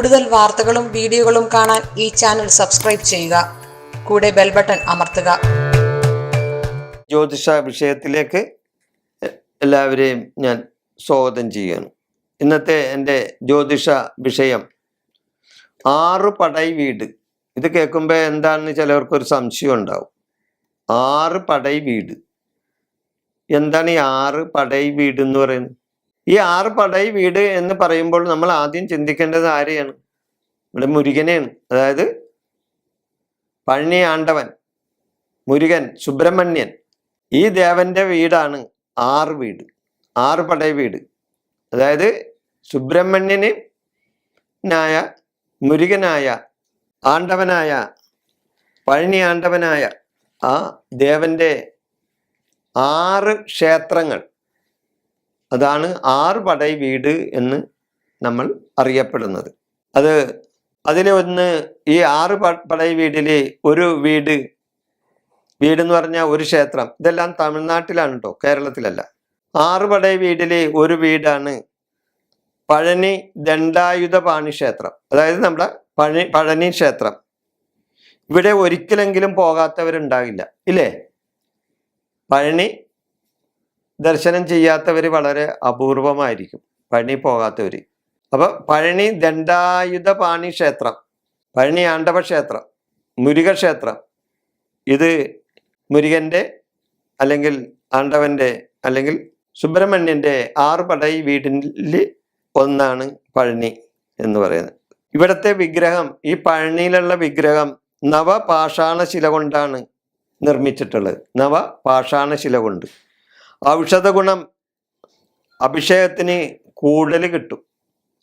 കൂടുതൽ വാർത്തകളും വീഡിയോകളും കാണാൻ ഈ ചാനൽ സബ്സ്ക്രൈബ് ചെയ്യുക. കൂടെ ബെൽ ബട്ടൺ അമർത്തുക. ജ്യോതിഷ വിഷയത്തിലേക്ക് എല്ലാവരെയും ഞാൻ സ്വാഗതം ചെയ്യുന്നു. ഇന്നത്തെ എന്റെ ജ്യോതിഷ വിഷയം ആറ് പടൈ വീട്. ഇത് കേൾക്കുമ്പോൾ എന്താണെന്ന് ചിലവർക്കൊരു സംശയം ഉണ്ടാവും. ആറ് പടൈ വീട്. എന്താണ് ഈ ആറ് പടൈ വീട് എന്ന് പറയുന്നത്? ഈ ആറ് പടൈ വീട് എന്ന് പറയുമ്പോൾ നമ്മൾ ആദ്യം ചിന്തിക്കേണ്ടത് ആരെയാണ്? ഇവിടെ മുരുകനെയാണ്. അതായത് പഴനി ആണ്ടവൻ മുരുകൻ സുബ്രഹ്മണ്യൻ. ഈ ദേവന്റെ വീടാണ് ആറ് വീട് ആറ് പടൈ വീട്. അതായത് സുബ്രഹ്മണ്യന് നായ മുരുകനായ ആണ്ടവനായ പഴനി ആണ്ടവനായ ആ ദേവന്റെ ആറ് ക്ഷേത്രങ്ങൾ അതാണ് ആറ് പടൈ വീട് എന്ന് നമ്മൾ അറിയപ്പെടുന്നത്. അത് അതിലെ ഒന്ന് ഈ ആറ് പടൈ വീടിലെ ഒരു വീട് വീടെന്ന് പറഞ്ഞാൽ ഒരു ക്ഷേത്രം ഇതെല്ലാം തമിഴ്നാട്ടിലാണ് കേട്ടോ കേരളത്തിലല്ല. ആറ് പടൈ വീടിലെ ഒരു വീടാണ് പഴനി ദണ്ഡായുധ പാണി ക്ഷേത്രം. അതായത് നമ്മുടെ പഴനി പഴനി ക്ഷേത്രം. ഇവിടെ ഒരിക്കലെങ്കിലും പോകാത്തവരുണ്ടാകില്ല ഇല്ലേ? പഴനി ദർശനം ചെയ്യാത്തവർ വളരെ അപൂർവമായിരിക്കും. പഴനി പോകാത്തവർ അപ്പൊ പഴനി ദണ്ഡായുധ പാണി ക്ഷേത്രം പഴനി ആണ്ടവ ക്ഷേത്രം മുരുക ക്ഷേത്രം ഇത് മുരുകന്റെ അല്ലെങ്കിൽ ആണ്ടവന്റെ അല്ലെങ്കിൽ സുബ്രഹ്മണ്യന്റെ ആറ് പടൈ വീടിൽ ഒന്നാണ് പഴനി എന്ന് പറയുന്നത്. ഇവിടുത്തെ വിഗ്രഹം ഈ പഴനിയിലുള്ള വിഗ്രഹം നവപാഷാണശില കൊണ്ടാണ് നിർമ്മിച്ചിട്ടുള്ളത്. നവപാഷാണ ശില കൊണ്ട്. ഔഷധ ഗുണം അഭിഷേകത്തിന് കൂടുതൽ കിട്ടും.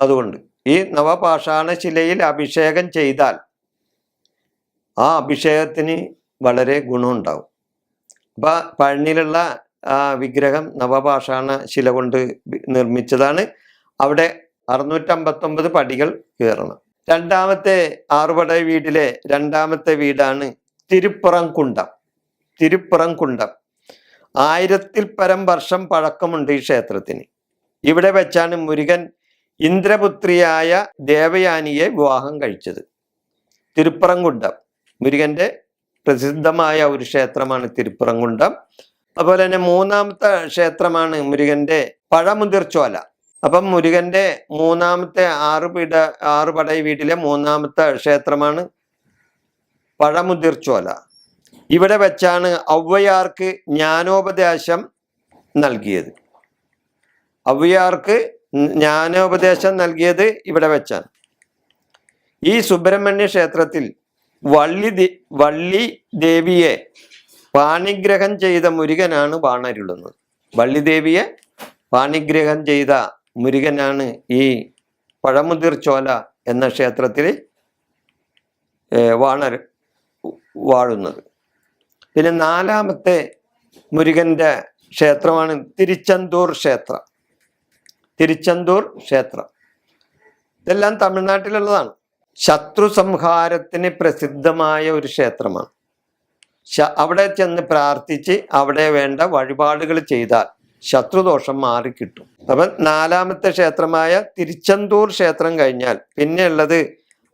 അതുകൊണ്ട് ഈ നവപാഷാണ ശിലയിൽ അഭിഷേകം ചെയ്താൽ ആ അഭിഷേകത്തിന് വളരെ ഗുണമുണ്ടാവും. അപ്പൊ പഴനിയിലുള്ള വിഗ്രഹം നവപാഷാണ ശില കൊണ്ട് നിർമ്മിച്ചതാണ്. അവിടെ അറുന്നൂറ്റമ്പത്തൊമ്പത് പടികൾ കയറണം. രണ്ടാമത്തെ ആറുപട വീട്ടിലെ രണ്ടാമത്തെ വീടാണ് തിരുപ്പുറം കുണ്ടം. തിരുപ്പുറംകുണ്ടം തിരുപ്പുറംകുണ്ടം ആയിരത്തിൽ പരം വർഷം പഴക്കമുണ്ട് ഈ ക്ഷേത്രത്തിന്. ഇവിടെ വെച്ചാണ് മുരുകൻ ഇന്ദ്രപുത്രിയായ ദേവയാനിയെ വിവാഹം കഴിച്ചത്. തിരുപ്പുറംകുണ്ടം. മുരുകന്റെ പ്രസിദ്ധമായ ഒരു ക്ഷേത്രമാണ് തിരുപ്പുറംകുണ്ടം. അതുപോലെ തന്നെ മൂന്നാമത്തെ ക്ഷേത്രമാണ് മുരുകന്റെ പഴമുതിർച്ചോല. അപ്പം മുരുകന്റെ മൂന്നാമത്തെ ആറ് ആറുപടൈ ആറ് പടയ വീട്ടിലെ മൂന്നാമത്തെ ക്ഷേത്രമാണ് പഴമുതിർച്ചോല. ഇവിടെ വെച്ചാണ് ഔവയാർക്ക് ജ്ഞാനോപദേശം നൽകിയത്. ഔവയാർക്ക് ജ്ഞാനോപദേശം നൽകിയത് ഇവിടെ വെച്ചാണ്. ഈ സുബ്രഹ്മണ്യ ക്ഷേത്രത്തിൽ വള്ളി വള്ളി ദേവിയെ പാണിഗ്രഹം ചെയ്ത മുരുകനാണ് പാണരുളുന്നത് വള്ളി ദേവിയെ പാണിഗ്രഹം ചെയ്ത മുരുകനാണ് ഈ പഴമുതിർച്ചോല എന്ന ക്ഷേത്രത്തിൽ വാണർ വാഴുന്നത്. പിന്നെ നാലാമത്തെ മുരുകന്റെ ക്ഷേത്രമാണ് തിരുച്ചന്തൂർ ക്ഷേത്രം. തിരുച്ചന്തൂർ ക്ഷേത്രം. ഇതെല്ലാം തമിഴ്നാട്ടിലുള്ളതാണ്. ശത്രു സംഹാരത്തിന് പ്രസിദ്ധമായ ഒരു ക്ഷേത്രമാണ്. അവിടെ ചെന്ന് പ്രാർത്ഥിച്ച് അവിടെ വേണ്ട വഴിപാടുകൾ ചെയ്താൽ ശത്രുദോഷം മാറിക്കിട്ടും അപ്പം നാലാമത്തെ ക്ഷേത്രമായ തിരുച്ചന്തൂർ ക്ഷേത്രം കഴിഞ്ഞാൽ പിന്നെയുള്ളത്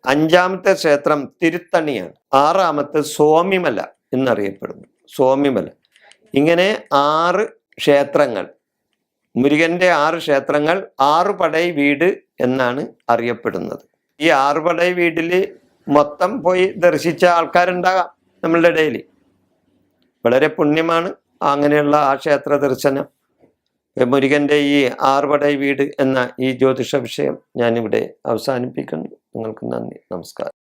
അഞ്ചാമത്തെ ക്ഷേത്രം തിരുത്തണിയാണ്. ആറാമത്തെ സ്വാമിമല. എന്നറിയപ്പെടുന്നു. സ്വാമിമല ഇങ്ങനെ ആറ് ക്ഷേത്രങ്ങൾ മുരുകന്റെ ആറ് ക്ഷേത്രങ്ങൾ ആറ് പടൈ വീട് എന്നാണ് അറിയപ്പെടുന്നത്. ഈ ആറ് പടൈ വീട്ടിൽ മൊത്തം പോയി ദർശിച്ച ആൾക്കാരുണ്ടാകാം നമ്മളുടെ ഇടയിൽ വളരെ പുണ്യമാണ് അങ്ങനെയുള്ള ആ ക്ഷേത്ര ദർശനം. മുരുകന്റെ ഈ ആറുപടൈ വീട് എന്ന ഈ ജ്യോതിഷ വിഷയം ഞാനിവിടെ അവസാനിപ്പിക്കുന്നു. നിങ്ങൾക്ക് നന്ദി. നമസ്കാരം.